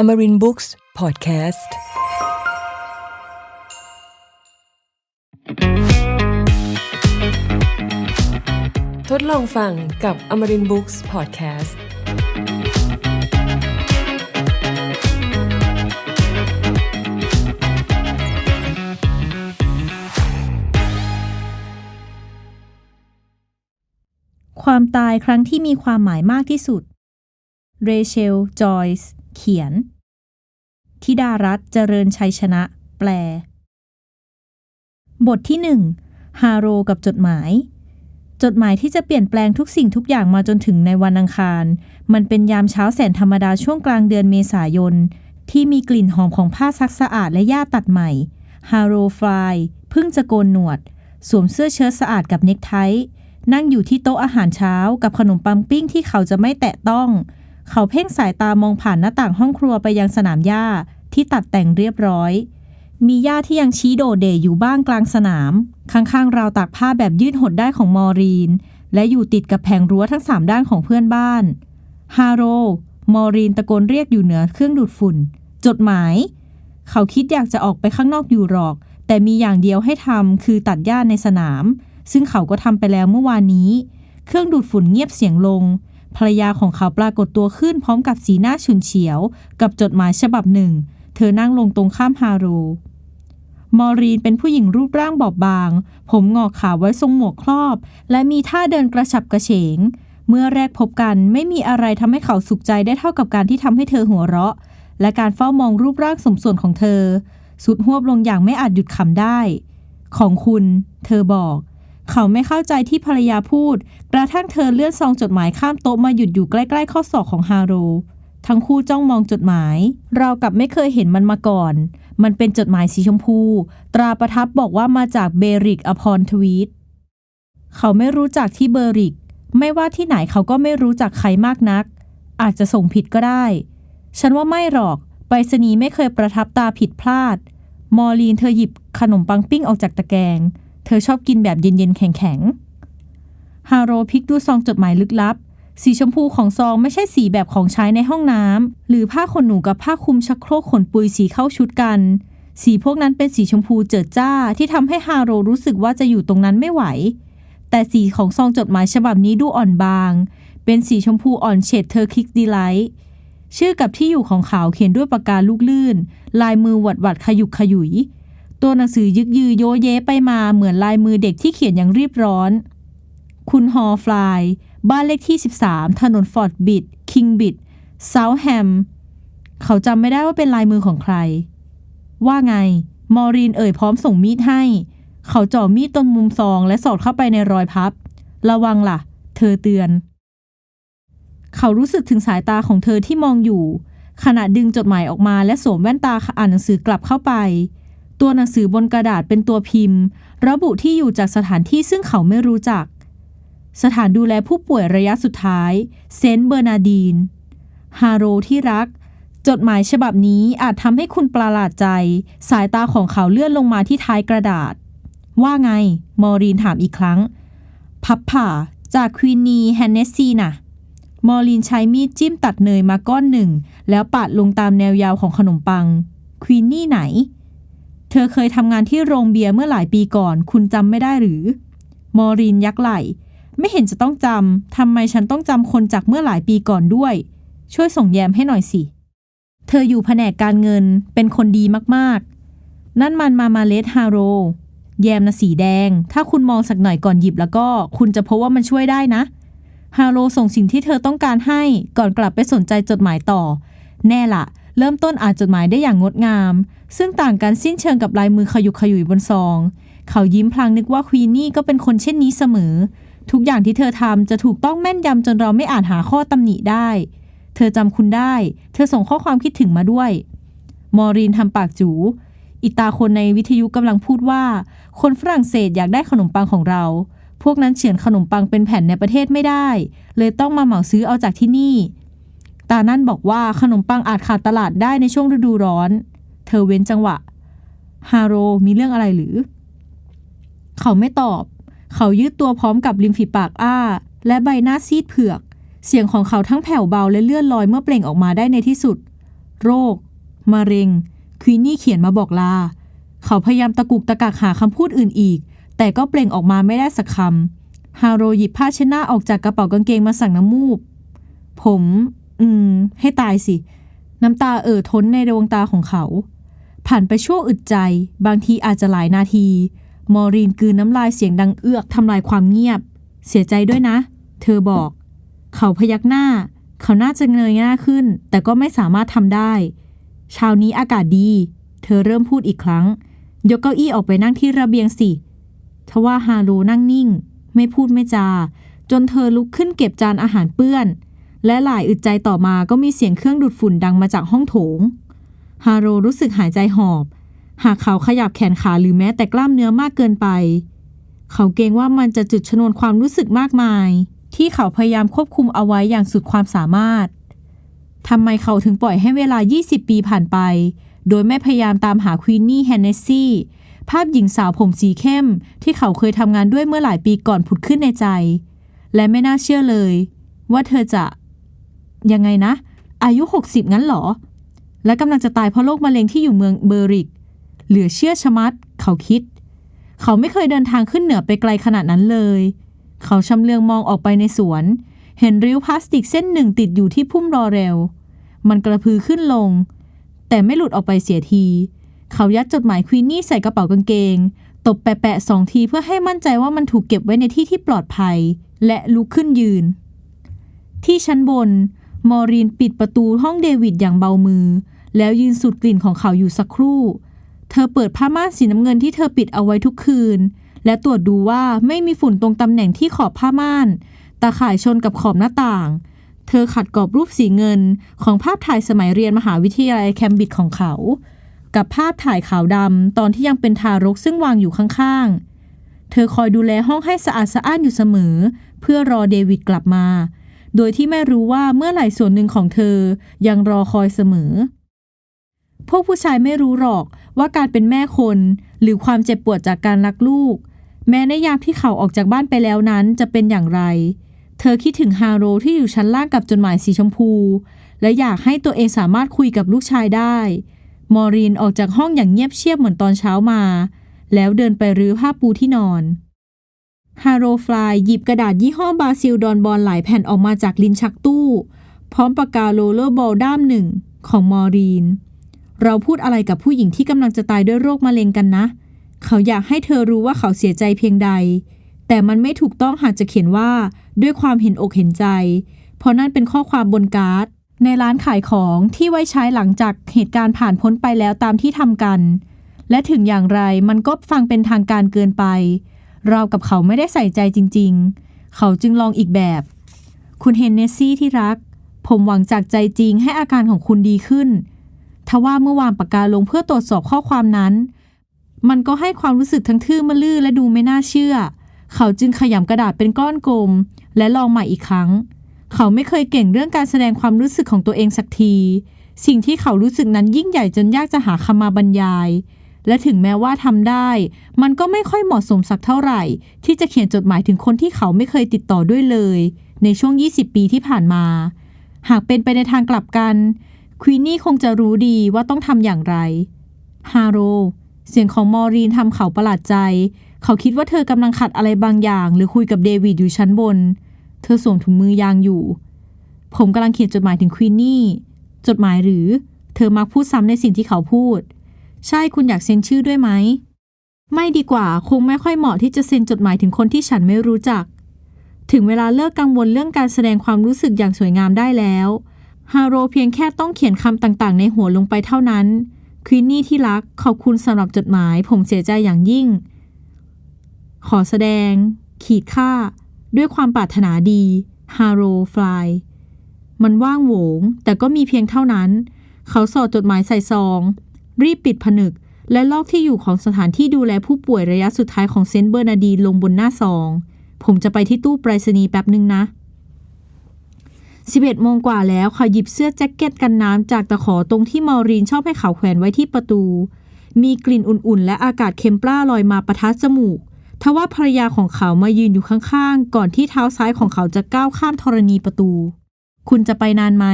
Amarin Books Podcast ทดลองฟังกับ Amarin Books Podcast ความตายครั้งที่มีความหมายมากที่สุด เรเชล จอยส์ เขียน ธิดารัตน์เจริญชัยชนะ แปล บทที่หนึ่งฮาโรกับจดหมาย จดหมายที่จะเปลี่ยนแปลงทุกสิ่งทุกอย่างมาจนถึงในวันอังคาร มันเป็นยามเช้าแสนธรรมดาช่วงกลางเดือนเมษายน ที่มีกลิ่นหอมของผ้าซักสะอาดและหญ้าตัดใหม่ฮาโรฟลายเพิ่งจะโกนหนวด สวมเสื้อเชิ้ตสะอาดกับเนคไทนั่งอยู่ที่โต๊ะอาหารเช้ากับขนมปังปิ้งที่เขาจะไม่แตะต้อง เขาเพ่งสายตามองผ่านหน้าต่างห้องครัวไปยังสนามหญ้าที่ตัดแต่งเรียบร้อย มีหญ้าที่ยังชี้โดดเด่อยู่บ้างกลางสนาม ข้างๆราวตากผ้าแบบยืดหดได้ของมอรีน และอยู่ติดกับแผงรั้วทั้งสามด้านของเพื่อนบ้าน ฮาโร มอรีนตะโกนเรียกอยู่เหนือเครื่องดูดฝุ่น จดหมาย เขาคิดอยากจะออกไปข้างนอกอยู่หรอก แต่มีอย่างเดียวให้ทำคือตัดหญ้าในสนาม ซึ่งเขาก็ทำไปแล้วเมื่อวานนี้ เครื่องดูดฝุ่นเงียบเสียงลง ภรรยาของเขาปรากฏตัวขึ้นพร้อมกับสีหน้าฉุนเฉียว กับจดหมายฉบับหนึ่ง เธอนั่งลงตรงข้ามฮาโรมอรีนเป็นผู้หญิงรูปร่างบอบบาง ผมงอกขาวไว้ทรงหมวกครอบ และมีท่าเดินกระฉับกระเฉง เมื่อแรกพบกันไม่มีอะไรทำให้เขาสุขใจได้เท่ากับการที่ทำให้เธอหัวเราะ และการเฝ้ามองรูปร่างสมส่วนของเธอ สุดหวบลงอย่างไม่อาจหยุดขำได้ ของคุณ เธอบอก เขาไม่เข้าใจที่ภรรยาพูด กระทั่งเธอเลื่อนซองจดหมายข้ามโต๊ะมาหยุดอยู่ใกล้ๆข้อศอกของฮาโร ทั้งคู่จ้องมองจดหมาย เรากับไม่เคยเห็นมันมาก่อน มันเป็นจดหมายสีชมพู ตราประทับบอกว่ามาจากเบริกอพรทวีต เขาไม่รู้จักที่เบริก ไม่ว่าที่ไหนเขาก็ไม่รู้จักใครมากนัก อาจจะส่งผิดก็ได้ ฉันว่าไม่หรอก ไปรษณีย์ไม่เคยประทับตาผิดพลาด มอลีนเธอหยิบขนมปังปิ้งออกจากตะแกรง เธอชอบกินแบบเย็นๆ แข็งๆ ฮาโรพลิกดูซองจดหมายลึกลับ สีชมพูของซองไม่ใช่สีแบบของใช้ในห้องน้ำหรือผ้าขนหนูกับผ้าคลุมชักโครกขนปุยสีเข้าชุดกัน สีพวกนั้นเป็นสีชมพูเจิดจ้าที่ทำให้ฮาโรรู้สึกว่าจะอยู่ตรงนั้นไม่ไหว แต่สีของซองจดหมายฉบับนี้ดูอ่อนบาง เป็นสีชมพูอ่อนเฉดเธอคิกดีไลท์ชื่อกับที่อยู่ของเขาเขียนด้วยปากกาลูกลื่น ลายมือหวัดหวัดขยุกขยุย ตัวหนังสือยึกยือโยเยไปมาเหมือนลายมือเด็กที่เขียนอย่างรีบร้อน คุณฮอฟลาย บ้านเลขที่ 13 ถนนฟอร์ดบิดคิงบิดเซาท์แฮม เขาจำไม่ได้ว่าเป็นลายมือของใคร ว่าไง มอรีนเอ่ยพร้อมส่งมีดให้ เขาจ่อมีดตรงมุมซองและสอดเข้าไปในรอยพับ ระวังล่ะ เธอเตือน เขารู้สึกถึงสายตาของเธอที่มองอยู่ ขณะดึงจดหมายออกมาและสวมแว่นตาอ่านหนังสือกลับเข้าไป ตัวหนังสือบนกระดาษเป็นตัวพิมพ์ ระบุที่อยู่จากสถานที่ซึ่งเขาไม่รู้จัก สถานดูแลผู้ป่วยระยะสุดท้าย เซนต์เบอร์นาดีน ฮาโรที่รัก จดหมายฉบับนี้อาจทำให้คุณประหลาดใจ สายตาของเขาเลื่อนลงมาที่ท้ายกระดาษ ว่าไง มอรีนถามอีกครั้ง พับผ่าจากควีนีแฮนเนสซีน่ะ มอรีนใช้มีดจิ้มตัดเนยมาก้อนหนึ่ง แล้วปาดลงตามแนวยาวของขนมปัง ควีนนี่ไหน เธอเคยทำงานที่โรงเบียร์เมื่อหลายปีก่อน คุณจำไม่ได้หรือ มอรีนยักไหล่ไม่เห็นจะต้องจำทำไมฉันต้องจำคนจากเมื่อหลายปีก่อนด้วย ช่วยส่งแยมให้หน่อยสิ เธออยู่แผนกการเงิน เป็นคนดีมากๆ นั่นมันมามาเลสฮาโร แยมนะสีแดง ถ้าคุณมองสักหน่อยก่อนหยิบแล้วก็ คุณจะพบว่ามันช่วยได้นะ ฮาโลส่งสิ่งที่เธอต้องการให้ก่อนกลับไปสนใจจดหมายต่อ แน่ละเริ่มต้นอ่านจดหมายได้อย่างงดงาม ซึ่งต่างกันสิ้นเชิงกับลายมือขยุกขยุยบนซอง เขายิ้มพลางนึกว่าควีนนี่ก็เป็นคนเช่นนี้เสมอ ทุกอย่างที่เธอทำจะถูกต้องแม่นยำจนเราไม่อาจหาข้อตำหนิได้ เธอจำคุณได้ เธอส่งข้อความคิดถึงมาด้วย มอรีนทำปากจูอิตาคนในวิทยุกำลังพูดว่า คนฝรั่งเศสอยากได้ขนมปังของเรา พวกนั้นเฉือนขนมปังเป็นแผ่นในประเทศไม่ได้ เลยต้องมาเหมาซื้อเอาจากที่นี่ ตานั่นบอกว่าขนมปังอาจขาดตลาดได้ในช่วงฤดูร้อน ธอเว้นจังหวะ ฮาโรมีเรื่องอะไรหรือ เขาไม่ตอบ เขายืดตัวพร้อมกับริมฝีปากอ้า และใบหน้าซีดเผือก เสียงของเขาทั้งแผ่วเบาและเลื่อนลอยเมื่อเปล่งออกมาได้ในที่สุด โรค มะเร็ง ควีนี่เขียนมาบอกลา เขาพยายามตะกุกตะกักหาคำพูดอื่นอีก แต่ก็เปล่งออกมาไม่ได้สักคำ ฮาโรหยิบผ้าเช็ดหน้าออกจากกระเป๋ากางเกงมาสั่งน้ำมูกผม อืม ให้ตายสิ น้ำตาเอ่อท้นในดวงตาของเขา ผ่านไปชั่วอึดใจ บางทีอาจจะหลายนาที มอรีนกืนน้ำลายเสียงดังเอือกทำลายความเงียบ เสียใจด้วยนะ เธอบอก เขาพยักหน้า เขาน่าจะเงยหน้าขึ้น แต่ก็ไม่สามารถทำได้ เช้านี้อากาศดี เธอเริ่มพูดอีกครั้ง ยกเก้าอี้ออกไปนั่งที่ระเบียงสิทว่าฮารุนั่งนิ่ง ไม่พูดไม่จา จนเธอลุกขึ้นเก็บจานอาหารเปื้อน และหลายอึดใจต่อมาก็มีเสียงเครื่องดูดฝุ่นดังมาจากห้องโถง ฮาโรรู้สึกหายใจหอบ หากเขาขยับแขนขาหรือแม้แต่กล้ามเนื้อมากเกินไป เขาเกรงว่ามันจะจุดชนวนความรู้สึกมากมาย ที่เขาพยายามควบคุมเอาไว้อย่างสุดความสามารถทำไมเขาถึงปล่อยให้เวลา 20 ปีผ่านไป โดยไม่พยายามตามหาควีนนี่แฮนเนสซี่ภาพหญิงสาวผมสีเข้ม ที่เขาเคยทำงานด้วยเมื่อหลายปีก่อนผุดขึ้นในใจ และไม่น่าเชื่อเลย ว่าเธอจะ ยังไงนะ อายุ 60 งั้นหรอ และกำลังจะตายเพราะโรคมะเร็งที่อยู่เมืองเบอริก เหลือเชื่อชะมัด เขาคิด เขาไม่เคยเดินทางขึ้นเหนือไปไกลขนาดนั้นเลย เขาชำเลืองมองออกไปในสวน เห็นริ้วพลาสติกเส้นหนึ่งติดอยู่ที่พุ่มรอเร็ว มันกระพือขึ้นลง แต่ไม่หลุดออกไปเสียที เขายัดจดหมายควีนนี่ใส่กระเป๋ากางเกง ตบแปะๆสองทีเพื่อให้มั่นใจว่ามันถูกเก็บไว้ในที่ที่ปลอดภัย และลุกขึ้นยืน ที่ชั้นบนมอรีนปิดประตูห้องเดวิดอย่างเบามือ แล้วยืนสูดกลิ่นของเขาอยู่สักครู่ เธอเปิดผ้าม่านสีน้ำเงินที่เธอปิดเอาไว้ทุกคืน และตรวจดูว่าไม่มีฝุ่นตรงตำแหน่งที่ขอบผ้าม่าน ตาข่ายชนกับขอบหน้าต่าง เธอขัดกรอบรูปสีเงินของภาพถ่ายสมัยเรียนมหาวิทยาลัยแคมบริดจ์ของเขา กับภาพถ่ายขาวดำตอนที่ยังเป็นทารกซึ่งวางอยู่ข้างๆ เธอคอยดูแลห้องให้สะอาดสะอ้านอยู่เสมอ เพื่อรอเดวิดกลับมาโดยที่ไม่รู้ว่าเมื่อไหร่ส่วนหนึ่งของเธอยังรอคอยเสมอ พวกผู้ชายไม่รู้หรอกว่าการเป็นแม่คน หรือความเจ็บปวดจากการรักลูก แม้ในยามที่เขาออกจากบ้านไปแล้วนั้นจะเป็นอย่างไร เธอคิดถึงฮาโรที่อยู่ชั้นล่างกับจดหมายสีชมพู และอยากให้ตัวเองสามารถคุยกับลูกชายได้ มอรีนออกจากห้องอย่างเงียบเชียบเหมือนตอนเช้ามา แล้วเดินไปรื้อผ้าปูที่นอนฮาโรฟลายหยิบกระดาษยี่ห้อบาซิลดอนบอลหลายแผ่นออกมาจากลิ้นชักตู้ พร้อมปากกาโรลเลอร์บอลด้ามหนึ่งของมอรีน เราพูดอะไรกับผู้หญิงที่กำลังจะตายด้วยโรคมะเร็งกันนะ เขาอยากให้เธอรู้ว่าเขาเสียใจเพียงใด แต่มันไม่ถูกต้องหากจะเขียนว่า ด้วยความเห็นอกเห็นใจ เพราะนั่นเป็นข้อความบนการ์ด ในร้านขายของที่ไว้ใช้หลังจากเหตุการณ์ผ่านพ้นไปแล้วตามที่ทำกัน และถึงอย่างไรมันก็ฟังเป็นทางการเกินไป เรากับเขาไม่ได้ใส่ใจจริง ๆ เขาจึงลองอีกแบบ คุณเฮนเนสซี่ที่รัก ผมหวังจากใจจริงให้อาการของคุณดีขึ้น ทว่าเมื่อวางปากกาลงเพื่อตรวจสอบข้อความนั้น มันก็ให้ความรู้สึกทั้งทื่อมะลื่อและดูไม่น่าเชื่อ เขาจึงขยำกระดาษเป็นก้อนกลม และลองใหม่อีกครั้ง เขาไม่เคยเก่งเรื่องการแสดงความรู้สึกของตัวเองสักที สิ่งที่เขารู้สึกนั้นยิ่งใหญ่จนยากจะหาคำมาบรรยาย และถึงแม้ว่าทำได้ มันก็ไม่ค่อยเหมาะสมสักเท่าไหร่ ที่จะเขียนจดหมายถึงคนที่เขาไม่เคยติดต่อด้วยเลย ในช่วง 20 ปีที่ผ่านมา หากเป็นไปในทางกลับกัน ควีนี่คงจะรู้ดีว่าต้องทำอย่างไร ฮาโร เสียงของมอรีนทำเขาประหลาดใจ เขาคิดว่าเธอกำลังขัดอะไรบางอย่าง หรือคุยกับเดวิดอยู่ชั้นบน เธอสวมถุงมือยางอยู่ ผมกำลังเขียนจดหมายถึงควีนนี่ จดหมายหรือ เธอมักพูดซ้ำในสิ่งที่เขาพูด ใช่คุณอยากเซ็นชื่อด้วยไหม ไม่ดีกว่า คงไม่ค่อยเหมาะที่จะเซ็นจดหมายถึงคนที่ฉันไม่รู้จัก ถึงเวลาเลิกกังวลเรื่องการแสดงความรู้สึกอย่างสวยงามได้แล้ว ฮาโรเพียงแค่ต้องเขียนคำต่างๆ ในหัวลงไปเท่านั้น ควีนนี่ที่รักขอบคุณสำหรับจดหมาย ผมเสียใจอย่างยิ่ง ขอแสดง ขีดค่า ด้วยความปรารถนาดีฮาโรฟลายมันว่างโหวง แต่ก็มีเพียงเท่านั้น เขาสอดจดหมายใส่ซอง รีบปิดผนึก และลอกที่อยู่ของสถานที่ดูแลผู้ป่วยระยะสุดท้ายของเซนต์เบอร์นาดีลงบนหน้าซอง ผมจะไปที่ตู้ไปรษณีย์แป๊บหนึ่งนะ 11โมงกว่าแล้วเขาหยิบเสื้อแจ็คเก็ตกันน้ำจากตะขอตรงที่มอรีนชอบให้เขาแขวนไว้ที่ประตู มีกลิ่นอุ่นๆ และอากาศเค็มปล้าลอยมาประทัดจมูกทว่าภรรยาของเขามายืนอยู่ข้างๆ ก่อนที่เท้าซ้ายของเขาจะก้าวข้ามธรณีประตู คุณจะไปนานไหม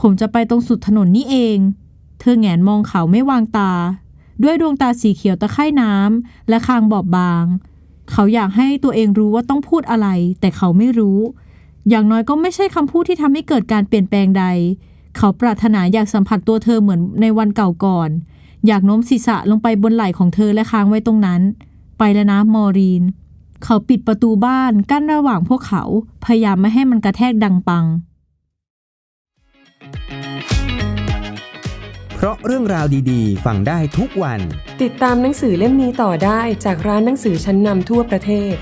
ผมจะไปตรงสุดถนนนี่เอง เธอแงนมองเขาไม่วางตา ด้วยดวงตาสีเขียวตะไคร่น้ำและคางบอบบาง เขาอยากให้ตัวเองรู้ว่าต้องพูดอะไร แต่เขาไม่รู้ อย่างน้อยก็ไม่ใช่คำพูดที่ทำให้เกิดการเปลี่ยนแปลงใด เขาปรารถนาอยากสัมผัสตัวเธอเหมือนในวันเก่าก่อน อยากโน้มศีรษะลงไปบนไหล่ของเธอและค้างไว้ตรงนั้น ไปแล้วนะมอรีน เขาปิดประตูบ้านกั้นระหว่างพวกเขา พยายามไม่ให้มันกระแทกดังปัง เพราะเรื่องราวดีๆ ฟังได้ทุกวัน ติดตามหนังสือเล่มนี้ต่อได้จากร้านหนังสือชั้นนำทั่วประเทศ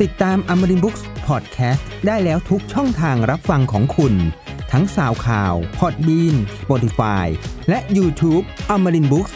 ติดตาม a พอดแคสต์ได้แล้วทุกช่องทางรับฟังของคุณ ทั้งสาวข่าว พอดบีน Spotify และ YouTube a m a r i n Books